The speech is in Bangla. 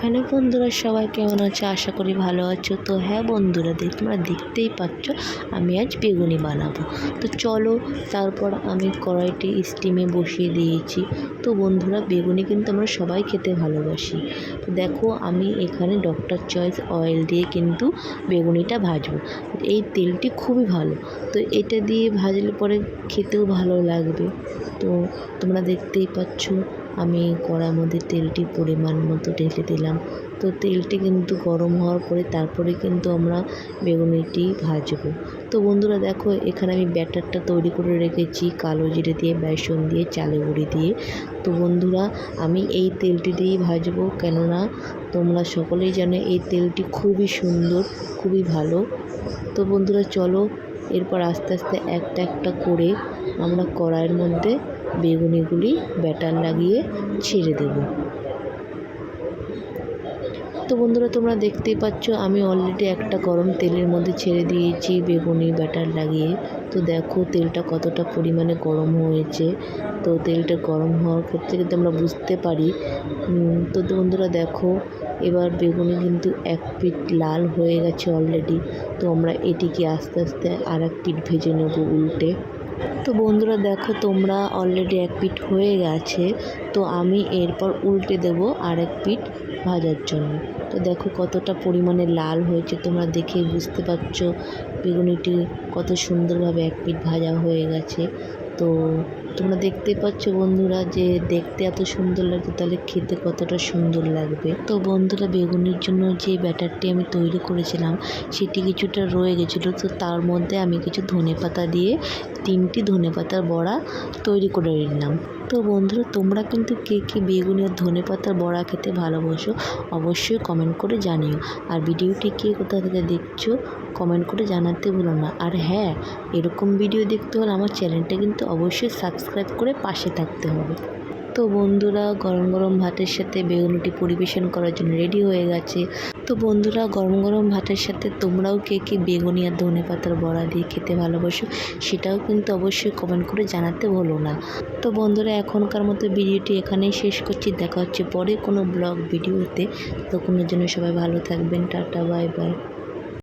হ্যালো বন্ধুরা, সবাই কেমন আছে? আশা করি ভালো আছো। তো হ্যাঁ বন্ধুরা দেখ তোমরা দেখতেই পাচ্ছ, আমি আজ বেগুনি বানাবো। তো চলো, তারপর আমি কড়াইটি স্টিমে বসিয়ে দিয়েছি। তো বন্ধুরা, বেগুনি কিন্তু আমরা সবাই খেতে ভালোবাসি। তো দেখো, আমি এখানে ডক্টর চয়েস অয়েল দিয়ে কিন্তু বেগুনিটা ভাজবো। এই তেলটি খুবই ভালো। তো এটা দিয়ে ভাজলে পরে খেতেও ভালো লাগবে। তো তোমরা দেখতেই পাচ্ছ আমি কড়ার মধ্যে তেলটি পরিমাণ মতো ঢেলে দিলাম। তো তেলটি কিন্তু গরম হওয়ার পরে তারপরে কিন্তু আমরা বেগুনিটি ভাজবো। তো বন্ধুরা দেখো, এখানে আমি ব্যাটারটা তৈরি করে রেখেছি, কালো জিরে দিয়ে, বেসন দিয়ে, চালে গুঁড়ি দিয়ে। তো বন্ধুরা, আমি এই তেলটি দিয়েই ভাজবো, কেননা তোমরা সকলেই জানো এই তেলটি খুবই সুন্দর, খুবই ভালো। তো বন্ধুরা, চলো, এরপর আস্তে আস্তে একটা একটা করে আমরা কড়াইয়ের মধ্যে বেগুনিগুলি ব্যাটার লাগিয়ে ছেড়ে দেব। তো বন্ধুরা, তোমরা দেখতেই পাচ্ছ, আমি অলরেডি একটা গরম তেলের মধ্যে ছেড়ে দিয়েছি বেগুনি ব্যাটার লাগিয়ে। তো দেখো, তেলটা কতটা পরিমাণে গরম হয়েছে। তো তেলটা গরম হওয়ার ক্ষেত্রে কিন্তু আমরা বুঝতে পারি তো বন্ধুরা দেখো, এবার বেগুনি কিন্তু এক পিঠ লাল হয়ে গেছে অলরেডি তো আমরা এটিকে আস্তে আস্তে আর এক পিঠ ভেজে নেব উল্টে। তো বন্ধুরা দেখো, তোমরা অলরেডি এক পিঠ হয়ে গেছে। তো আমি এরপর উল্টে দেব আরেক পিঠ ভাজার জন্য। তো দেখো কতটা পরিমাণে লাল হয়েছে, তোমরা দেখে বুঝতে পারছ। বেগুনিটি কত সুন্দরভাবে এক পিঠ ভাজা হয়ে গেছে। তো তোমরা দেখতে পাচ্ছ বন্ধুরা যে দেখতে এত সুন্দর লাগছে, তাহলে খেতে কতটা সুন্দর লাগবে। তো বন্ধুরা, বেগুনের জন্য যে ব্যাটারটি আমি তৈরি করেছিলাম, সেটি কিছুটা রয়ে গেছিল। তো তার মধ্যে আমি কিছু ধনে পাতা দিয়ে তিনটি ধনে পাতার বড়া তৈরি করে নিলাম। তো বন্ধুরা, তোমরা কিন্তু কে কে বেগুনি আর ধনে পাতার বড়া খেতে ভালোবাসো অবশ্যই কমেন্ট করে জানিও। আর ভিডিওটি কে কোথা থেকে দেখছ কমেন্ট করে জানাতে ভুলো না। আর হ্যাঁ এরকম ভিডিও দেখতে হলে আমার চ্যানেলটা কিন্তু অবশ্যই সাবস্ক্রাইব করে পাশে থাকতে হবে। তো বন্ধুরা, গরম গরম ভাতের সাথে বেগুনিটি পরিবেশন করার জন্য রেডি হয়ে গেছে। তো বন্ধুরা, গরম গরম ভাতের সাথে তোমরাও কে কে বেগুনি আর ধনে পাতার বড়া দিয়ে খেতে ভালোবাসো সেটাও কিন্তু অবশ্যই কমেন্ট করে জানাতে ভুলো না। তো বন্ধুরা, এখনকার মতো ভিডিওটি এখানেই শেষ করছি। দেখা হচ্ছে পরে কোনো ব্লগ ভিডিওতে তখনের জন্য সবাই ভালো থাকবেন। Tata bye bye